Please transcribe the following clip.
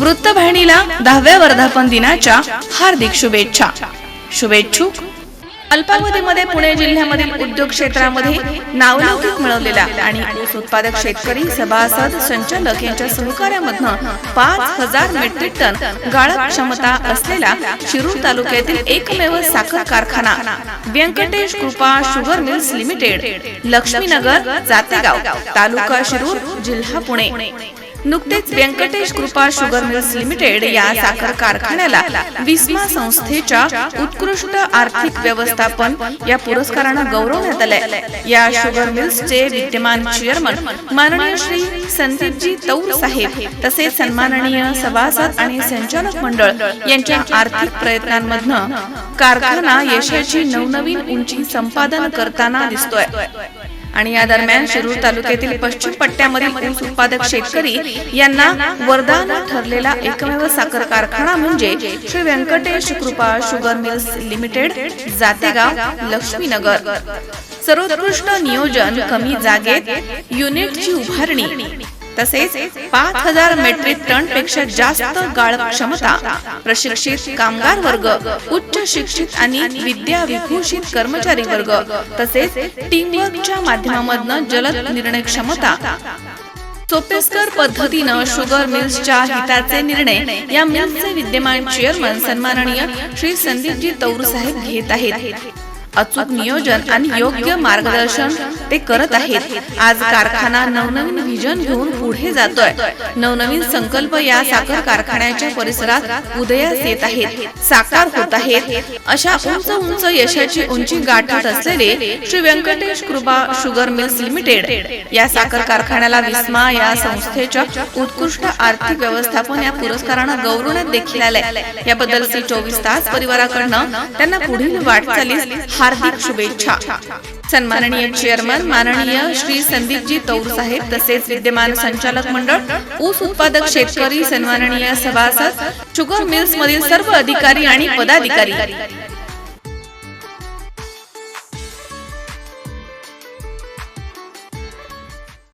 वृत्तवाहिनीला दहाव्या वर्धापन दिनाच्या हार्दिक शुभेच्छा. शुभेच्छुक. अल्पावधीमध्ये पुणे जिल्ह्यामधील उद्योग क्षेत्रामध्ये नावलौकिक मिळवलेला आणि ऊस उत्पादक शेतकरी सभासद संचालक यांच्या सहकार्यामधनं पाच हजार मेट्रिक टन गाळप क्षमता असलेला शिरूर तालुक्यातील एकमेव साखर कारखाना Venkatesh Krupa sugar mills limited Laxminagar Jategaon तालुका शिरूर जिल्हा पुणे. नुकतेच Venkatesh Krupa sugar mills limited या साखर कारखान्याला विस्मा संस्थेच्या उत्कृष्ट आर्थिक व्यवस्थापन या पुरस्कारानं गौरवण्यात आलंय. या शुगर मिल्सचे विद्यमान चेअरमन माननीय श्री संदीपजी तौर साहेब तसेच सन्माननीय सभासद आणि संचालक मंडळ यांच्या आर्थिक प्रयत्नांमधनं कारखाना यशाची नवनवीन उंची संपादन करताना दिसतोय. आणि या दरम्यान शिरूर तालुक्यातील पश्चिम पट्ट्यामधील ऊस उत्पादक शेतकरी यांना वरदान ठरलेला एकमेव साखर कारखाना म्हणजे Shri Venkatesh Krupa sugar mills limited Jategaon Laxminagar. सर्वोत्कृष्ट नियोजन कमी जागेत युनिटची उभारणी तसेच पाच हजार मेट्रिक टनपेक्षा जास्त गाळप क्षमता प्रशिक्षित कामगार वर्ग उच्च शिक्षित आणि विद्या विभूषित कर्मचारी वर्ग तसेच टीमवर्कच्या माध्यमामधनं जलद निर्णय क्षमता. सोपेस्कर पद्धतीनं शुगर मिल्सच्या हिताचे निर्णय या मिल्सचे विद्यमान चेअरमन सन्माननीय श्री संदीपजी तौर साहेब घेत आहेत. अचूक नियोजन आणि योग्य मार्गदर्शन ते करत आहेत. आज कारखाना नवनवीन व्हिजन घेऊन पुढे जातोय. नवनवीन संकल्प या साखर कारखान्याच्या परिसरात उदयास येत आहेत. साकार होत आहेत. अशा उंच उंच यशाची उंची गाठत असलेले Shri Venkatesh Krupa sugar mills limited या साखर कारखान्याला विस्मा या संस्थेच्या उत्कृष्ट आर्थिक व्यवस्थापन या पुरस्कारानं गौरवण्यात देखील आलंय. याबद्दल चोवीस तास परिवाराकडनं त्यांना पुढील वाटचालीस हार्दिक शुभेच्छा. सन्माननीय चेअरमन माननीय श्री संदीपजी तौर साहेब तसेच विद्यमान संचालक मंडळ ऊस उत्पादक शेतकरी सन्माननीय सभासद शुगर मिल्स मधील सर्व अधिकारी आणि पदाधिकारी.